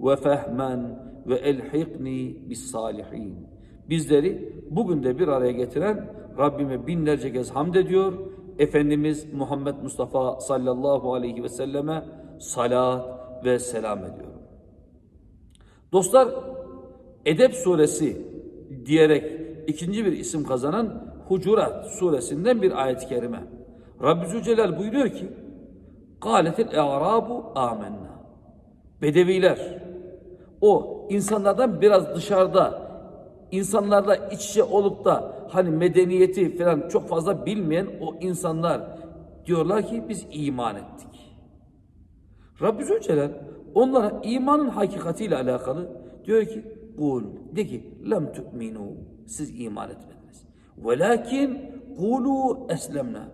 ve fehmen ve elhikni bis salihin. Bizleri bugün de bir araya getiren Rabbime binlerce kez hamd ediyor. Efendimiz Muhammed Mustafa sallallahu aleyhi ve selleme salat ve selam ediyorum. Dostlar Edep suresi diyerek ikinci bir isim kazanan Hucurat suresinden bir ayet-i kerime. Rabbi Zülcelal buyuruyor ki: "Kâletil e'râbu âmennâ." Bedeviler o insanlardan biraz dışarıda insanlarla iç içe olup da hani medeniyeti falan çok fazla bilmeyen o insanlar diyorlar ki biz iman ettik. Rabbi Zülcelal onlara imanın hakikatiyle alakalı diyor ki kul de ki lem tu'minu siz iman etmediniz. Velakin kulu eslemna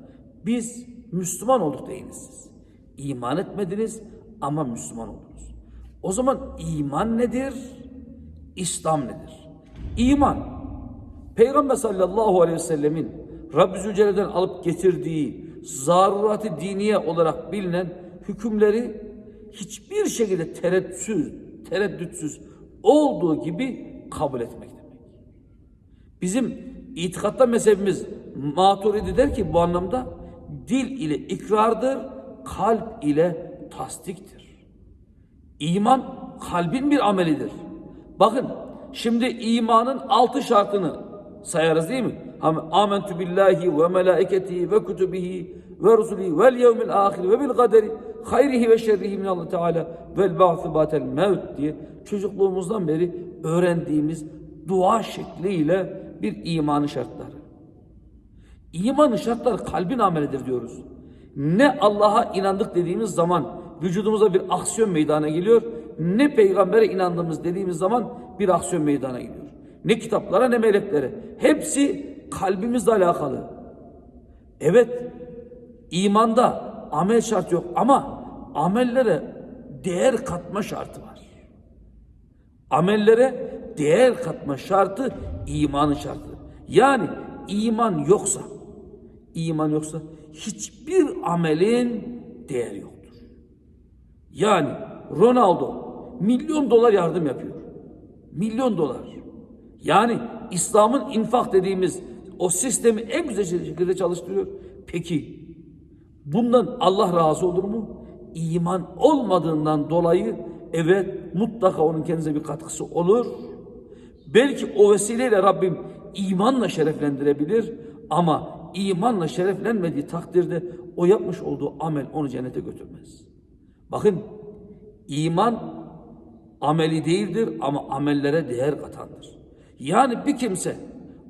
biz Müslüman olduk deyiniz siz. İman etmediniz ama Müslüman oldunuz. O zaman iman nedir? İslam nedir? İman Peygamber sallallahu aleyhi ve sellemin Rabbi Zülcelal'den alıp getirdiği zarurat-ı diniye olarak bilinen hükümleri hiçbir şekilde tereddütsüz, tereddütsüz olduğu gibi kabul etmek demek. Bizim itikatta mezhebimiz Maturidi der ki bu anlamda dil ile ikrardır, kalp ile tasdiktir. İman kalbin bir amelidir. Bakın şimdi imanın altı şartını sayarız değil mi? Amentü billahi ve melaiketihi ve kutubihi ve rusulihi vel yevmil ahir ve bil kaderi hayrihi ve şerrihi min Allah Teala vel ba'su batel mevt diye çocukluğumuzdan beri öğrendiğimiz dua şekliyle bir imanı şartları. İmanın şartları kalbin amelidir diyoruz. Ne Allah'a inandık dediğimiz zaman vücudumuza bir aksiyon meydana geliyor. Ne peygambere inandığımız dediğimiz zaman bir aksiyon meydana geliyor. Ne kitaplara ne meleklere. Hepsi kalbimizle alakalı. Evet imanda amel şart yok ama amellere değer katma şartı var. Amellere değer katma şartı imanın şartı. Yani iman yoksa iman yoksa hiçbir amelin değeri yoktur. Yani Ronaldo milyon dolar yardım yapıyor. Milyon dolar. Yani İslam'ın infak dediğimiz o sistemi en güzel şekilde çalıştırıyor. Peki bundan Allah razı olur mu? İman olmadığından dolayı evet mutlaka onun kendisine bir katkısı olur. Belki o vesileyle Rabbim imanla şereflendirebilir ama imanla şereflenmediği takdirde o yapmış olduğu amel onu cennete götürmez. Bakın iman ameli değildir ama amellere değer katandır. Yani bir kimse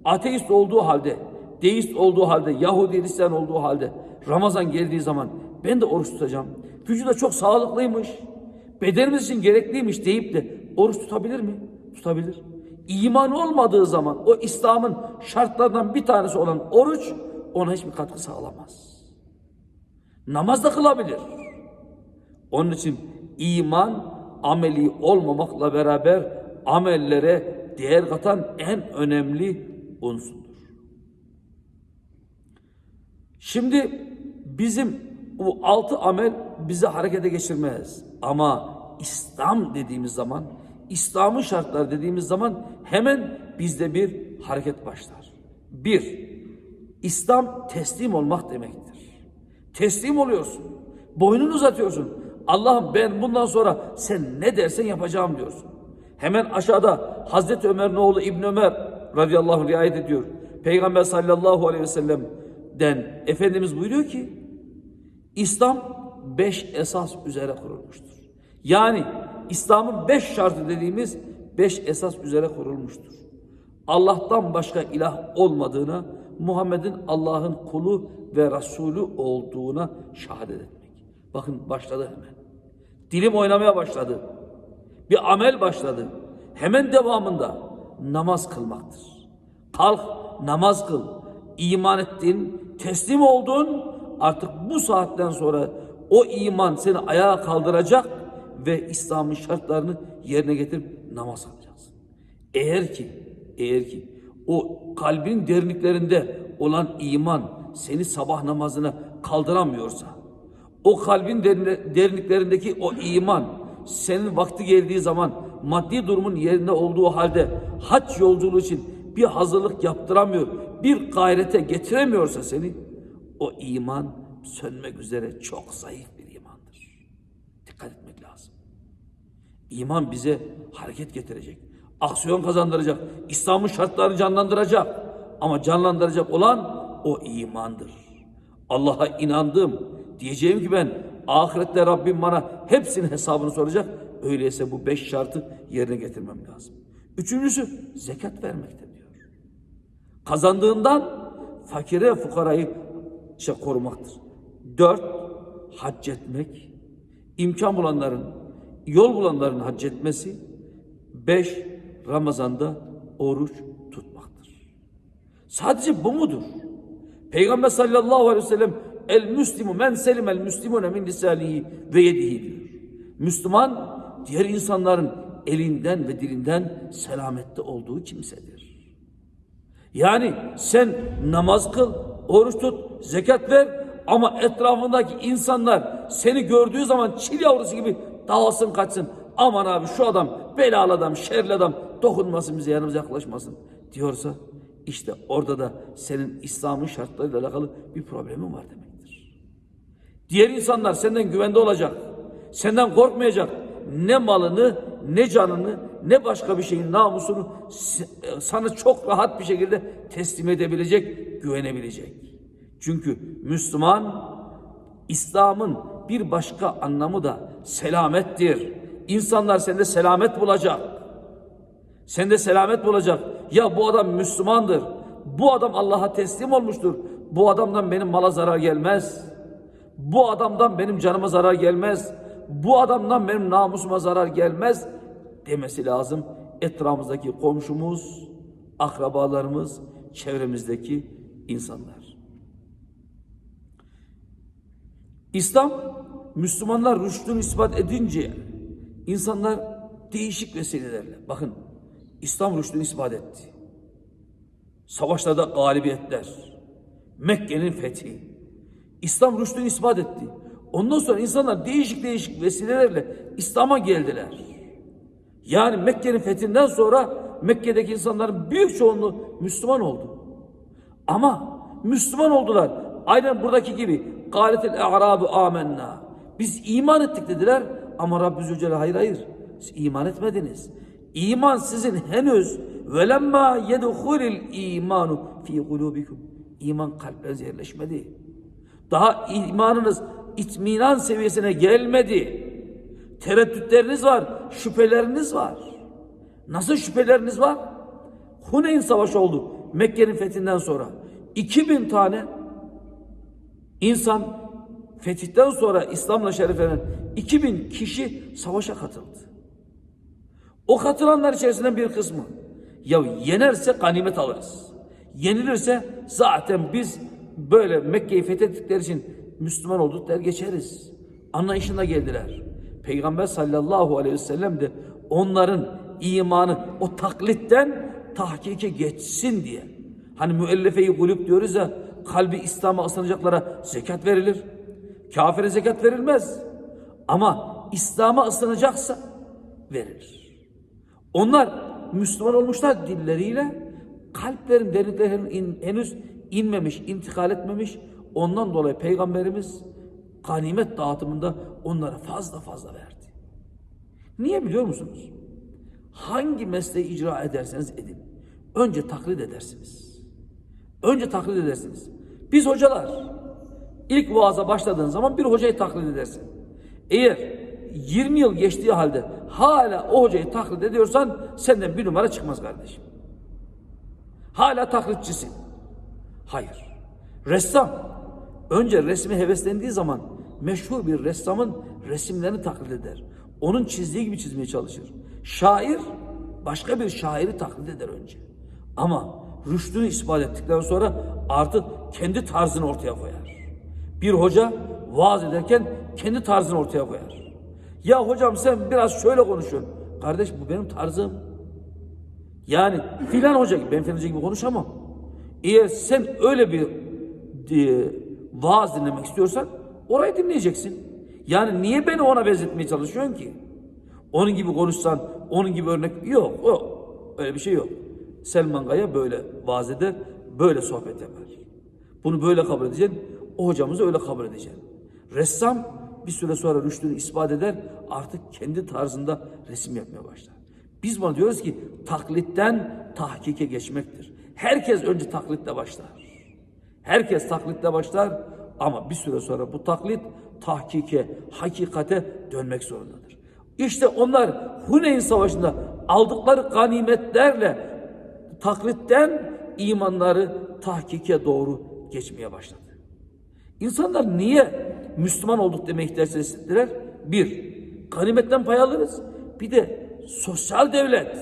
ateist olduğu halde, deist olduğu halde, Yahudi Hristiyan olduğu halde Ramazan geldiği zaman ben de oruç tutacağım. Vücuda çok sağlıklıymış, bedenimiz için gerekliymiş deyip de oruç tutabilir mi? Tutabilir. İman olmadığı zaman o İslam'ın şartlarından bir tanesi olan oruç ona hiçbir katkı sağlamaz. Namaz da kılabilir. Onun için iman ameli olmamakla beraber amellere değer katan en önemli unsurdur. Şimdi bizim bu altı amel bizi harekete geçirmez. Ama İslam dediğimiz zaman, İslam'ın şartları dediğimiz zaman hemen bizde bir hareket başlar. Bir, İslam teslim olmak demektir. Teslim oluyorsun. Boynunu uzatıyorsun. Allah'ım ben bundan sonra sen ne dersen yapacağım diyorsun. Hemen aşağıda Hazreti Ömer'in oğlu İbn Ömer radıyallahu anh riayet ediyor. Peygamber sallallahu aleyhi ve sellem'den Efendimiz buyuruyor ki İslam beş esas üzere kurulmuştur. Yani İslam'ın beş şartı dediğimiz beş esas üzere kurulmuştur. Allah'tan başka ilah olmadığına, Muhammed'in Allah'ın kulu ve Resulü olduğuna şehadet etmek. Bakın başladı hemen. Dilim oynamaya başladı. Bir amel başladı. Hemen devamında namaz kılmaktır. Kalk namaz kıl. İman ettin, teslim oldun. Artık bu saatten sonra o iman seni ayağa kaldıracak ve İslam'ın şartlarını yerine getirip namaz kılacaksın. Eğer ki, eğer ki o kalbin derinliklerinde olan iman seni sabah namazına kaldıramıyorsa, o kalbin derinliklerindeki o iman senin vakti geldiği zaman maddi durumun yerinde olduğu halde hac yolculuğu için bir hazırlık yaptıramıyor, bir gayrete getiremiyorsa seni o iman sönmek üzere çok zayıf bir imandır. Dikkat etmek lazım. İman bize hareket getirecek. Aksiyon kazandıracak. İslam'ın şartlarını canlandıracak. Ama canlandıracak olan o imandır. Allah'a inandım. Diyeceğim ki ben ahirette Rabbim bana hepsinin hesabını soracak. Öyleyse bu beş şartı yerine getirmem lazım. Üçüncüsü zekat vermekte diyor. Kazandığından fakire fukarayı işte korumaktır. Dört, hac etmek. imkan bulanların, yol bulanların hac etmesi. Beş, Ramazan'da oruç tutmaktır. Sadece bu mudur? Peygamber sallallahu aleyhi ve sellem el müslimu men selim el müslimune min lisanihi ve yedihi diyor. Müslüman diğer insanların elinden ve dilinden selamette olduğu kimsedir. Yani sen namaz kıl, oruç tut, zekat ver ama etrafındaki insanlar seni gördüğü zaman çil yavrusu gibi dağılsın kaçsın. Aman abi şu adam belalı adam, şerli adam dokunmasın bize yanımıza yaklaşmasın diyorsa işte orada da senin İslam'ın şartlarıyla alakalı bir problemin var demektir. Diğer insanlar senden güvende olacak. Senden korkmayacak. Ne malını, ne canını, ne başka bir şeyin namusunu s- sana çok rahat bir şekilde teslim edebilecek, güvenebilecek. Çünkü Müslüman İslam'ın bir başka anlamı da selamettir. İnsanlar sende selamet bulacak. Sende selamet bulacak. Ya bu adam Müslümandır. Bu adam Allah'a teslim olmuştur. Bu adamdan benim mala zarar gelmez. Bu adamdan benim canıma zarar gelmez. Bu adamdan benim namusuma zarar gelmez demesi lazım. Etrafımızdaki komşumuz, akrabalarımız, çevremizdeki insanlar. İslam Müslümanlar rüştünü ispat edince insanlar değişik vesilelerle bakın İslam rüştünü ispat etti. Savaşlarda galibiyetler, Mekke'nin fethi, İslam rüştünü ispat etti. Ondan sonra insanlar değişik değişik vesilelerle İslam'a geldiler. Yani Mekke'nin fethinden sonra Mekke'deki insanların büyük çoğunluğu Müslüman oldu. Ama Müslüman oldular. Aynen buradaki gibi. Galetel a'rabu amenna. Biz iman ettik dediler. Ama Rabbi Zülcelal hayır hayır. Siz iman etmediniz. İman sizin henüz velemma yedhulil imanu fi kulubikum. İman kalplerinize yerleşmedi. Daha imanınız itminan seviyesine gelmedi. Tereddütleriniz var, şüpheleriniz var. Nasıl şüpheleriniz var? Huneyn Savaşı oldu Mekke'nin fethinden sonra. 2000 tane insan fetihten sonra İslam'la şereflenen 2000 kişi savaşa katıldı. O katılanlar içerisinden bir kısmı ya yenerse ganimet alırız. Yenilirse zaten biz böyle Mekke'yi fethettikleri için Müslüman olduk der geçeriz. Anlayışına geldiler. Peygamber sallallahu aleyhi ve sellem de onların imanı o taklitten tahkike geçsin diye. Hani müellefe-i kulüp diyoruz ya kalbi İslam'a ısınacaklara zekat verilir. Kafire zekat verilmez. Ama İslam'a ısınacaksa verilir. Onlar Müslüman olmuşlar dilleriyle kalplerin derinliklerinin in- henüz inmemiş, intikal etmemiş. Ondan dolayı Peygamberimiz ganimet dağıtımında onlara fazla fazla verdi. Niye biliyor musunuz? Hangi mesleği icra ederseniz edin. Önce taklit edersiniz. Önce taklit edersiniz. Biz hocalar ilk vaaza başladığın zaman bir hocayı taklit edersin. Eğer 20 yıl geçtiği halde hala o hocayı taklit ediyorsan senden bir numara çıkmaz kardeşim. Hala taklitçisin. Hayır. Ressam önce resmi heveslendiği zaman meşhur bir ressamın resimlerini taklit eder. Onun çizdiği gibi çizmeye çalışır. Şair başka bir şairi taklit eder önce. Ama rüştünü ispat ettikten sonra artık kendi tarzını ortaya koyar. Bir hoca vaaz ederken kendi tarzını ortaya koyar. Ya hocam sen biraz şöyle konuşuyorsun. Kardeş bu benim tarzım. Yani filan hoca gibi ben filan hoca gibi konuşamam. Eğer sen öyle bir e, vaaz dinlemek istiyorsan orayı dinleyeceksin. Yani niye beni ona benzetmeye çalışıyorsun ki? Onun gibi konuşsan, onun gibi örnek yok. O öyle bir şey yok. Selman Kaya böyle vaaz eder, böyle sohbet yapar. Bunu böyle kabul edeceksin. O hocamızı öyle kabul edeceksin. Ressam bir süre sonra rüştünü ispat eder, artık kendi tarzında resim yapmaya başlar. Biz buna diyoruz ki taklitten tahkike geçmektir. Herkes önce taklitle başlar. Herkes taklitle başlar ama bir süre sonra bu taklit tahkike, hakikate dönmek zorundadır. İşte onlar Huneyn Savaşı'nda aldıkları ganimetlerle taklitten imanları tahkike doğru geçmeye başladı. İnsanlar niye Müslüman olduk demeye ihtiyaç hissettiler? Bir, ganimetten pay alırız. Bir de sosyal devlet.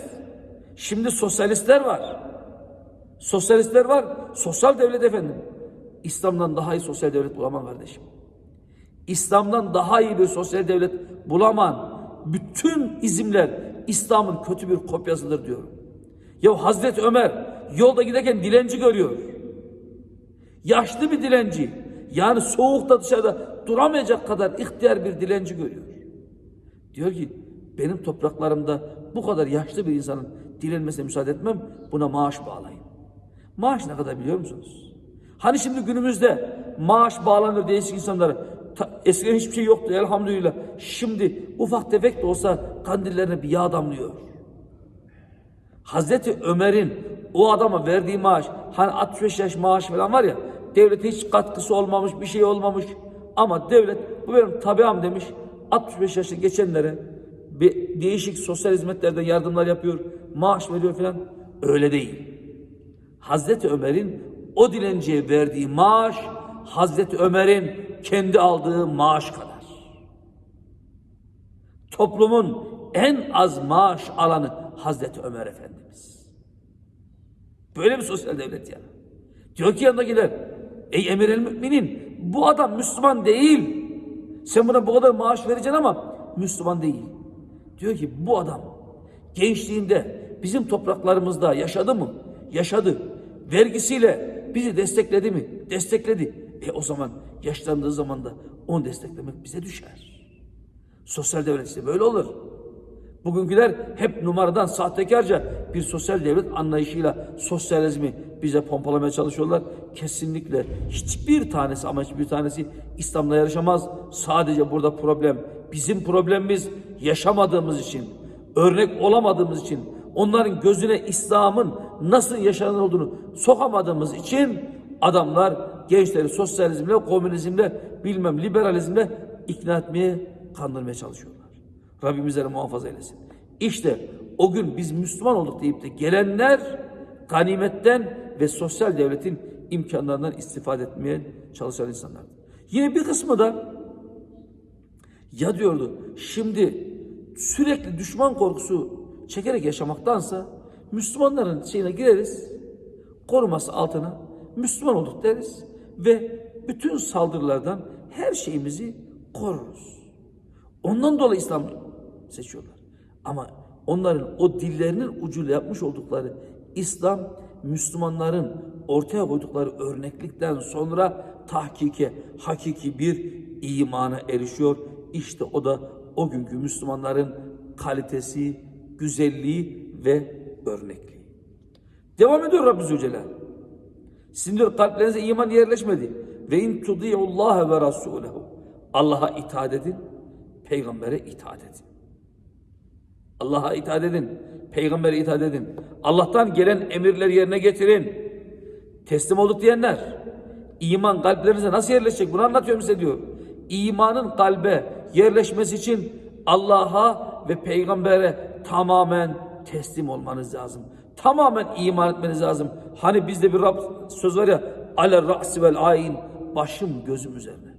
Şimdi sosyalistler var. Sosyalistler var. Sosyal devlet efendim. İslam'dan daha iyi sosyal devlet bulamam kardeşim. İslam'dan daha iyi bir sosyal devlet bulamam. Bütün izimler İslam'ın kötü bir kopyasıdır diyorum. Ya Hazreti Ömer yolda giderken dilenci görüyor. Yaşlı bir dilenci. Yani soğukta dışarıda duramayacak kadar ihtiyar bir dilenci görüyor. Diyor ki benim topraklarımda bu kadar yaşlı bir insanın dilenmesine müsaade etmem. Buna maaş bağlayın. Maaş ne kadar biliyor musunuz? Hani şimdi günümüzde maaş bağlanır değişik insanlara. Ta, eskiden hiçbir şey yoktu elhamdülillah. Şimdi ufak tefek de olsa kandillerine bir yağ damlıyor. Hazreti Ömer'in o adama verdiği maaş hani 65 yaş maaş falan var ya devlete hiç katkısı olmamış bir şey olmamış ama devlet bu benim tabiam demiş 65 yaşı geçenlere bir değişik sosyal hizmetlerden yardımlar yapıyor maaş veriyor falan öyle değil. Hazreti Ömer'in o dilenciye verdiği maaş Hazreti Ömer'in kendi aldığı maaş kadar. Toplumun en az maaş alanı Hazreti Ömer Efendimiz. Böyle bir sosyal devlet ya. Diyor ki yanındakiler, ey emir el müminin bu adam Müslüman değil. Sen buna bu kadar maaş vereceksin ama Müslüman değil. Diyor ki bu adam gençliğinde bizim topraklarımızda yaşadı mı? Yaşadı. Vergisiyle bizi destekledi mi? Destekledi. E o zaman yaşlandığı zaman da onu desteklemek bize düşer. Sosyal devlet işte böyle olur. Bugünküler hep numaradan sahtekarca bir sosyal devlet anlayışıyla sosyalizmi bize pompalamaya çalışıyorlar. Kesinlikle hiçbir tanesi ama hiçbir tanesi İslam'la yarışamaz. Sadece burada problem bizim problemimiz yaşamadığımız için, örnek olamadığımız için, onların gözüne İslam'ın nasıl yaşanır olduğunu sokamadığımız için adamlar gençleri sosyalizmle, komünizmle, bilmem liberalizmle ikna etmeye, kandırmaya çalışıyorlar. Rabbim bizleri muhafaza eylesin. İşte o gün biz Müslüman olduk deyip de gelenler ganimetten ve sosyal devletin imkanlarından istifade etmeye çalışan insanlar. Yine bir kısmı da ya diyordu şimdi sürekli düşman korkusu çekerek yaşamaktansa Müslümanların şeyine gireriz, koruması altına Müslüman olduk deriz ve bütün saldırılardan her şeyimizi koruruz. Ondan dolayı İslam seçiyorlar. Ama onların o dillerinin ucuyla yapmış oldukları İslam, Müslümanların ortaya koydukları örneklikten sonra tahkike, hakiki bir imana erişiyor. İşte o da o günkü Müslümanların kalitesi, güzelliği ve örnekliği. Devam ediyor Rabbi Zülcelal. Sizin diyor kalplerinize iman yerleşmedi. Ve in tudi'ullaha ve rasulehu. Allah'a itaat edin, peygambere itaat edin. Allah'a itaat edin, peygambere itaat edin. Allah'tan gelen emirleri yerine getirin. Teslim olduk diyenler, iman kalplerinize nasıl yerleşecek? Bunu anlatıyorum size diyor. İmanın kalbe yerleşmesi için Allah'a ve peygambere tamamen teslim olmanız lazım. Tamamen iman etmeniz lazım. Hani bizde bir Rab söz var ya ale ra'si vel ayn başım gözüm üzerine.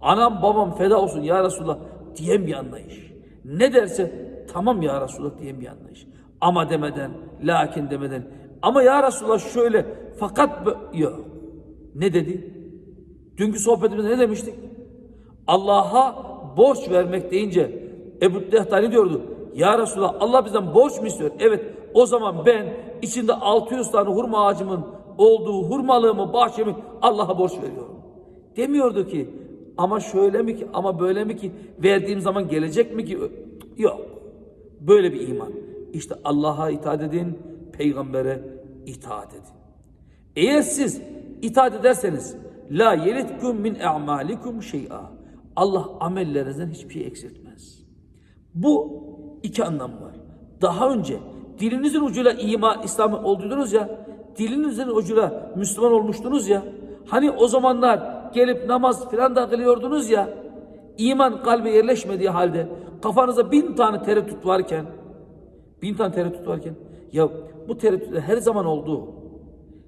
Anam babam feda olsun ya Resulallah diyen bir anlayış. Ne derse tamam ya Resulullah diyen bir anlayış. Ama demeden, lakin demeden. Ama ya Resulullah şöyle fakat yok. Ne dedi? Dünkü sohbetimizde ne demiştik? Allah'a borç vermek deyince Ebu Dehtani diyordu. Ya Resulallah Allah bizden borç mu istiyor? Evet o zaman ben içinde 600 tane hurma ağacımın olduğu hurmalığımı, bahçemi Allah'a borç veriyorum. Demiyordu ki ama şöyle mi ki ama böyle mi ki verdiğim zaman gelecek mi ki? Yok. Böyle bir iman. İşte Allah'a itaat edin, peygambere itaat edin. Eğer siz itaat ederseniz la yelitkum min a'malikum şey'a. Allah amellerinizden hiçbir şey eksiltmez. Bu iki anlam var. Daha önce dilinizin ucuyla iman, İslam oldunuz ya, dilinizin ucuyla Müslüman olmuştunuz ya, hani o zamanlar gelip namaz filan da kılıyordunuz ya, iman kalbe yerleşmediği halde kafanızda bin tane tereddüt varken, bin tane tereddüt varken, ya bu tereddütler her zaman oldu.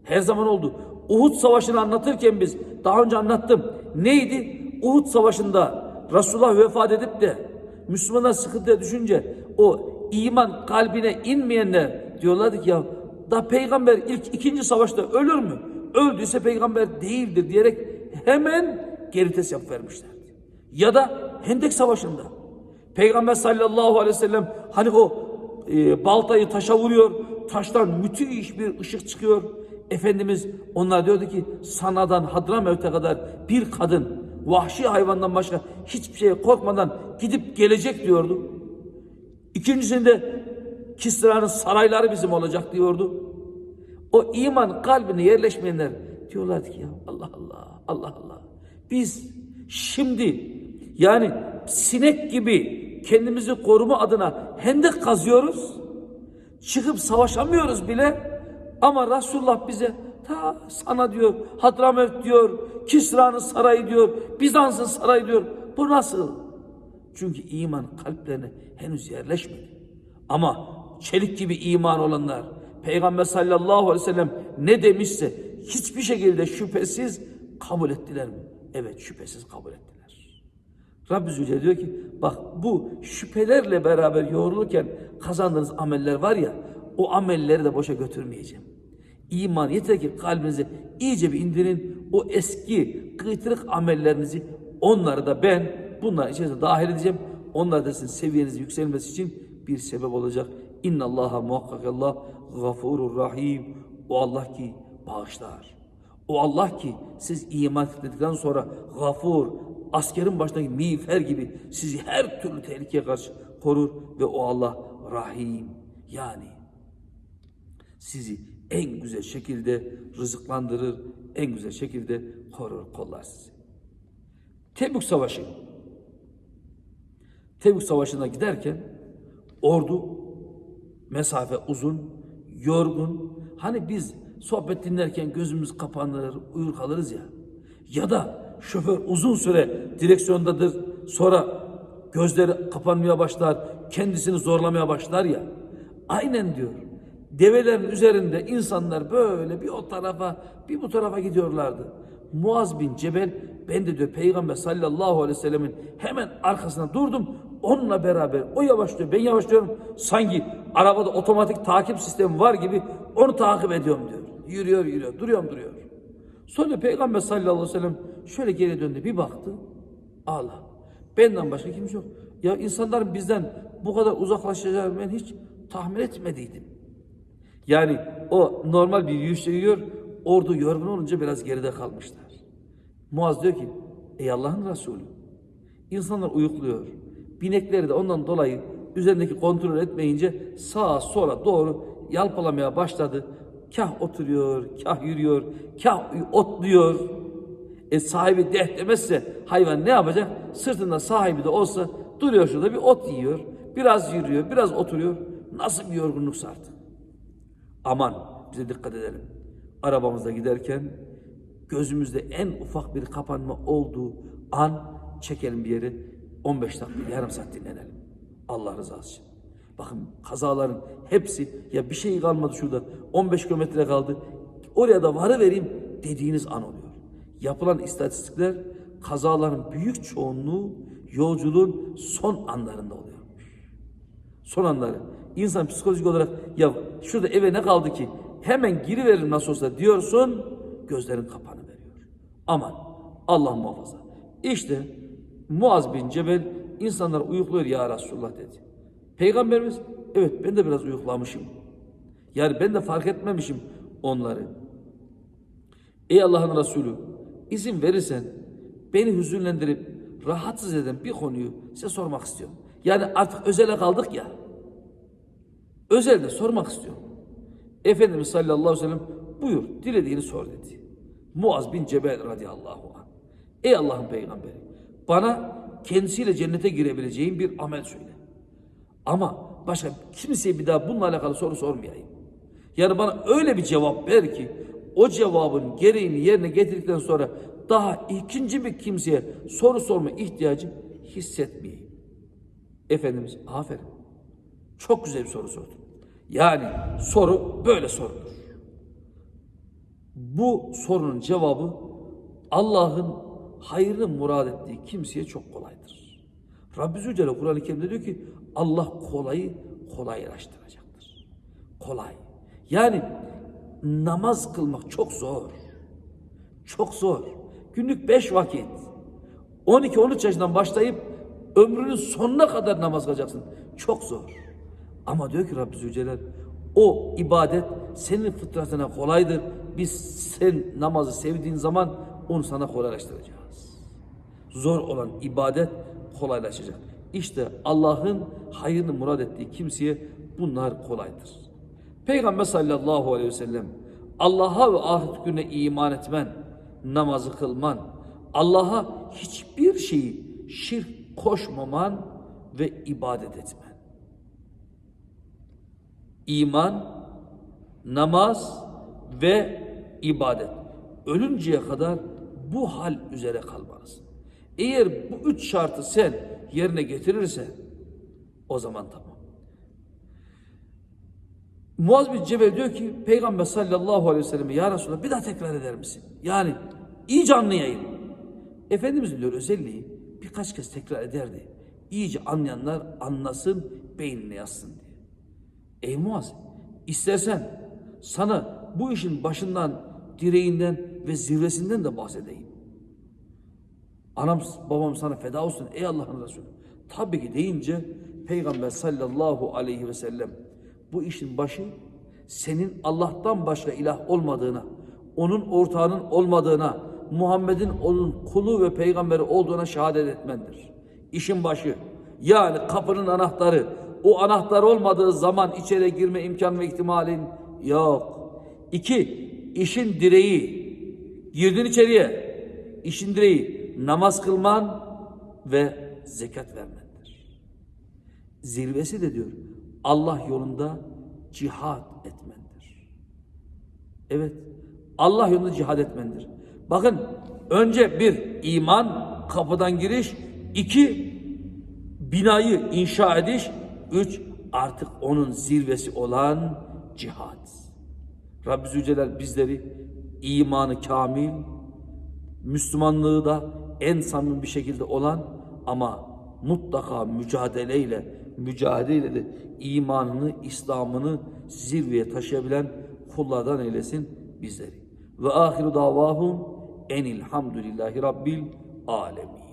Her zaman oldu. Uhud Savaşı'nı anlatırken biz daha önce anlattım. Neydi? Uhud Savaşı'nda Resulullah vefat edip de Müslümanlar sıkıntıya düşünce o iman kalbine inmeyenler diyorlardı ki ya da peygamber ilk ikinci savaşta ölür mü? Öldüyse peygamber değildir diyerek hemen geri test yapıp vermişlerdi. Ya da Hendek Savaşı'nda Peygamber sallallahu aleyhi ve sellem hani o e, baltayı taşa vuruyor. Taştan müthiş bir ışık çıkıyor. Efendimiz onlar diyordu ki Sana'dan Hadramevt'e kadar bir kadın vahşi hayvandan başka hiçbir şeye korkmadan gidip gelecek diyordu. İkincisinde Kisra'nın sarayları bizim olacak diyordu. O iman kalbine yerleşmeyenler diyorlardı ki ya Allah Allah Allah Allah. Biz şimdi yani sinek gibi kendimizi koruma adına hendek kazıyoruz. Çıkıp savaşamıyoruz bile. Ama Resulullah bize ta sana diyor, Hadramevt diyor, Kisra'nın sarayı diyor, Bizans'ın sarayı diyor. Bu nasıl? Çünkü iman kalplerine henüz yerleşmedi. Ama çelik gibi iman olanlar, Peygamber sallallahu aleyhi ve sellem ne demişse hiçbir şekilde şüphesiz kabul ettiler mi? Evet şüphesiz kabul ettiler. Rabbi Zülcelal diyor ki bak bu şüphelerle beraber yoğrulurken kazandığınız ameller var ya o amelleri de boşa götürmeyeceğim. İman yeter ki kalbinize iyice bir indirin. O eski kıytırık amellerinizi onları da ben bunların içerisine dahil edeceğim. Onlar da sizin seviyenizin yükselmesi için bir sebep olacak. İnna Allaha muhakkak Allah gafurur rahim. O Allah ki bağışlar. O Allah ki siz iman ettikten sonra gafur, askerin başındaki miğfer gibi sizi her türlü tehlikeye karşı korur ve o Allah rahim. Yani sizi en güzel şekilde rızıklandırır, en güzel şekilde korur, kollar sizi. Tebük Savaşı. Tebük Savaşı'na giderken ordu mesafe uzun, yorgun. Hani biz sohbet dinlerken gözümüz kapanır, uyur kalırız ya. Ya da şoför uzun süre direksiyondadır. Sonra gözleri kapanmaya başlar, kendisini zorlamaya başlar ya. Aynen diyor. Develerin üzerinde insanlar böyle bir o tarafa bir bu tarafa gidiyorlardı. Muaz bin Cebel ben de diyor Peygamber sallallahu aleyhi ve sellemin hemen arkasına durdum. Onunla beraber o yavaşlıyor ben yavaşlıyorum. Sanki arabada otomatik takip sistemi var gibi onu takip ediyorum diyor. Yürüyor yürüyor duruyorum duruyor. Sonra Peygamber sallallahu aleyhi ve sellem şöyle geri döndü bir baktı. Allah benden başka kimse yok. Ya insanların bizden bu kadar uzaklaşacağını ben hiç tahmin etmediydim. Yani o normal bir yürüyüşte yürüyor. Ordu yorgun olunca biraz geride kalmışlar. Muaz diyor ki ey Allah'ın Resulü insanlar uyukluyor. Binekleri de ondan dolayı üzerindeki kontrol etmeyince sağa sola doğru yalpalamaya başladı. Kah oturuyor, kah yürüyor, kah otluyor. E sahibi deh demezse hayvan ne yapacak? Sırtında sahibi de olsa duruyor şurada bir ot yiyor. Biraz yürüyor, biraz oturuyor. Nasıl bir yorgunluk sardı. Aman bize dikkat edelim. Arabamızda giderken gözümüzde en ufak bir kapanma olduğu an çekelim bir yere 15 dakika, yarım saat dinlenelim. Allah rızası için. Bakın kazaların hepsi ya bir şey kalmadı şurada 15 kilometre kaldı. Oraya da varı vereyim dediğiniz an oluyor. Yapılan istatistikler kazaların büyük çoğunluğu yolculuğun son anlarında oluyormuş. Son anları. İnsan psikolojik olarak ya şurada eve ne kaldı ki? Hemen giriveririm nasıl olsa diyorsun. Gözlerin kapanı veriyor. Aman Allah muhafaza. İşte Muaz bin Cebel insanlar uyukluyor ya Resulullah dedi. Peygamberimiz evet ben de biraz uyuklamışım. Yani ben de fark etmemişim onları. Ey Allah'ın Resulü izin verirsen beni hüzünlendirip rahatsız eden bir konuyu size sormak istiyorum. Yani artık özele kaldık ya. Özelde sormak istiyorum. Efendimiz sallallahu aleyhi ve sellem buyur dilediğini sor dedi. Muaz bin Cebel radıyallahu anh. Ey Allah'ın peygamberi bana kendisiyle cennete girebileceğim bir amel söyle. Ama başka kimseye bir daha bununla alakalı soru sormayayım. Yani bana öyle bir cevap ver ki o cevabın gereğini yerine getirdikten sonra daha ikinci bir kimseye soru sorma ihtiyacı hissetmeyeyim. Efendimiz aferin. Çok güzel bir soru sordun. Yani soru böyle sorulur. Bu sorunun cevabı Allah'ın hayrını murad ettiği kimseye çok kolaydır. Rabbi Zülcelal Kur'an-ı Kerim'de diyor ki Allah kolayı kolaylaştıracaktır. Kolay. Yani namaz kılmak çok zor. Çok zor. Günlük beş vakit. 12-13 yaşından başlayıp ömrünün sonuna kadar namaz kılacaksın. Çok zor. Ama diyor ki Rabbi Zülcelal o ibadet senin fıtratına kolaydır. Biz sen namazı sevdiğin zaman onu sana kolaylaştıracağız. Zor olan ibadet kolaylaşacak. İşte Allah'ın hayrını murad ettiği kimseye bunlar kolaydır. Peygamber sallallahu aleyhi ve sellem Allah'a ve ahiret gününe iman etmen, namazı kılman, Allah'a hiçbir şeyi şirk koşmaman ve ibadet etmen. İman, namaz ve ibadet. Ölünceye kadar bu hal üzere kalmalısın. Eğer bu üç şartı sen yerine getirirsen o zaman tamam. Muaz bin Cebel diyor ki Peygamber sallallahu aleyhi ve sellem ya Resulallah bir daha tekrar eder misin? Yani iyice anlayayım. Efendimiz diyor özelliği birkaç kez tekrar ederdi. İyice anlayanlar anlasın, beynine yazsın diye. Ey Muaz, istersen sana bu işin başından, direğinden ve zirvesinden de bahsedeyim. Anam babam sana feda olsun ey Allah'ın Resulü. Tabii ki deyince Peygamber sallallahu aleyhi ve sellem bu işin başı senin Allah'tan başka ilah olmadığına, onun ortağının olmadığına, Muhammed'in onun kulu ve peygamberi olduğuna şehadet etmendir. İşin başı yani kapının anahtarı o anahtar olmadığı zaman içeri girme imkan ve ihtimalin yok. İki, işin direği. Girdin içeriye. İşin direği namaz kılman ve zekat vermendir. Zirvesi de diyor Allah yolunda cihad etmendir. Evet, Allah yolunda cihad etmendir. Bakın önce bir iman kapıdan giriş, iki binayı inşa ediş, üç artık onun zirvesi olan cihad. Rabbi Zülcelal bizleri imanı kamil, Müslümanlığı da en samimi bir şekilde olan ama mutlaka mücadeleyle, mücadeleyle de imanını, İslam'ını zirveye taşıyabilen kullardan eylesin bizleri. Ve ahiru davahum enilhamdülillahi rabbil alemin.